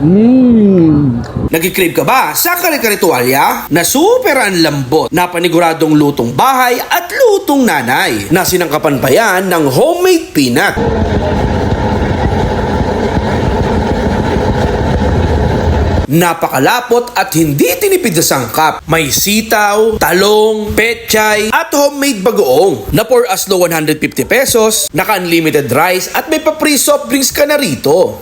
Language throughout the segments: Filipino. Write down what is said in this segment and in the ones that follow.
Mmm. Nagkikrave ka ba sa kare-kare tuwalya na super ang lambot na paniguradong lutong bahay at lutong nanay na sinangkapan pa yan ng homemade peanut? Napakalapot at hindi tinipid sa sangkap. May sitaw, talong, pechay, at homemade bagoong na for as low 150 pesos, naka-unlimited rice at may pa-free soft drinks ka na rito.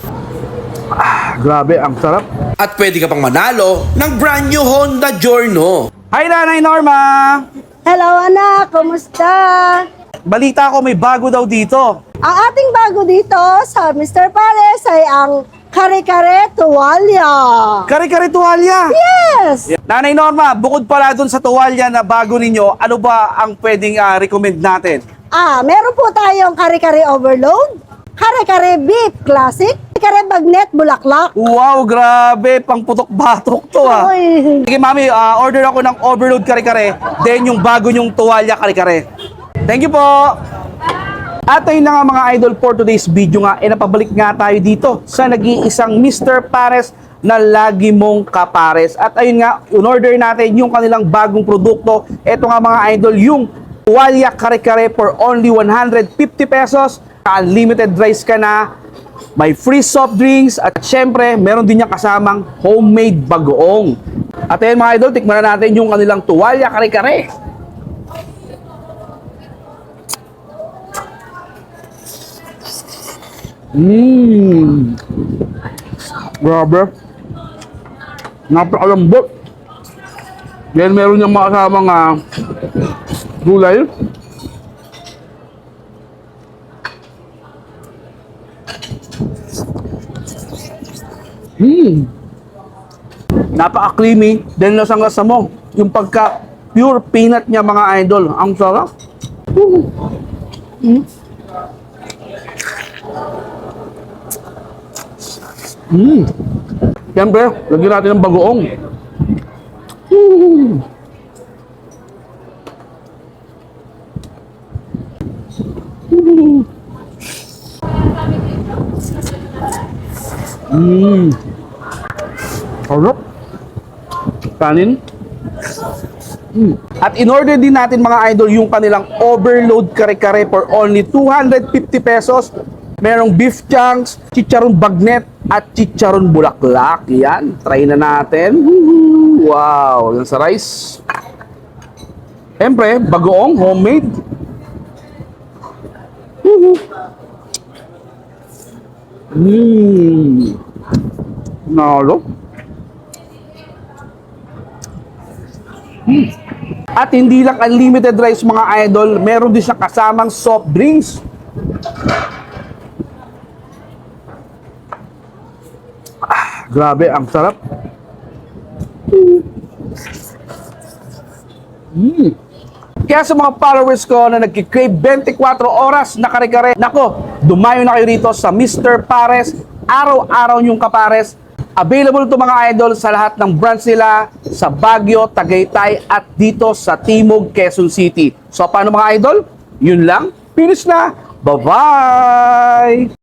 Grabe, ang sarap. At pwede ka pang manalo ng brand new Honda Giorno. Hi, Nanay Norma! Hello anak, kumusta? Balita ko may bago daw dito. Ang ating bago dito sa Mr. Pares ay ang kare-kare tuwalya. Kare-kare tuwalya! Yes! Nanay Norma, bukod pala dun sa tuwalya na bago ninyo, ano ba ang pwedeng ah, recommend natin? Ah, meron po tayong kare-kare overload, kare-kare beef classic, kare-kare bagnet bulaklak. Wow, grabe! Pang putok-batok to ah. Uy. Sige, mami, ah, order ako ng overload kare-kare, then yung bago nyong tuwalya kare-kare. Thank you po! At ayun na nga mga idol for today's video nga, eh napabalik nga tayo dito sa nag-iisang Mr. Pares na lagi mong kapares. At ayun nga, in-order natin yung kanilang bagong produkto. Ito nga mga idol, yung Tuwalya Kare-Kare for only 150 pesos. Unlimited rice ka na, may free soft drinks, at syempre, meron din niya kasamang homemade bagoong. At ayun mga idol, tikman na natin yung kanilang Tuwalya Kare-Kare. Mmm. Grabe. Napakalambot. Then meron niyang mga kasamang ah, gulay. Mmm. Napaka-creamy. Then lasang-lasa mo. Yung pagka pure peanut niya mga idol. Ang sarap. Mm. Siyempre, lagyan natin ng bagoong. Mm. Mm. Sarap. Kanin. Mm. At in-order din natin mga idol yung kanilang overload kare-kare for only 250 pesos. Merong beef chunks, chicharon bagnet, at chicharon bulaklak. Yan, try na natin. Woohoo! Wow, yan sa rice. Siyempre, bagoong, homemade. Woohoo! Mmm. Nalo. At hindi lang unlimited rice mga idol, meron din siyang kasamang soft drinks. Ah, grabe, ang sarap. Mm. Kaya sa mga followers ko na nagkikrave 24 oras na kare-kare, nako, dumayo na kayo rito sa Mr. Pares, araw-araw yung kapares. Available to mga idol sa lahat ng branch nila sa Baguio, Tagaytay at dito sa Timog, Quezon City. So paano mga idol? Yun lang. Finish na. Bye-bye!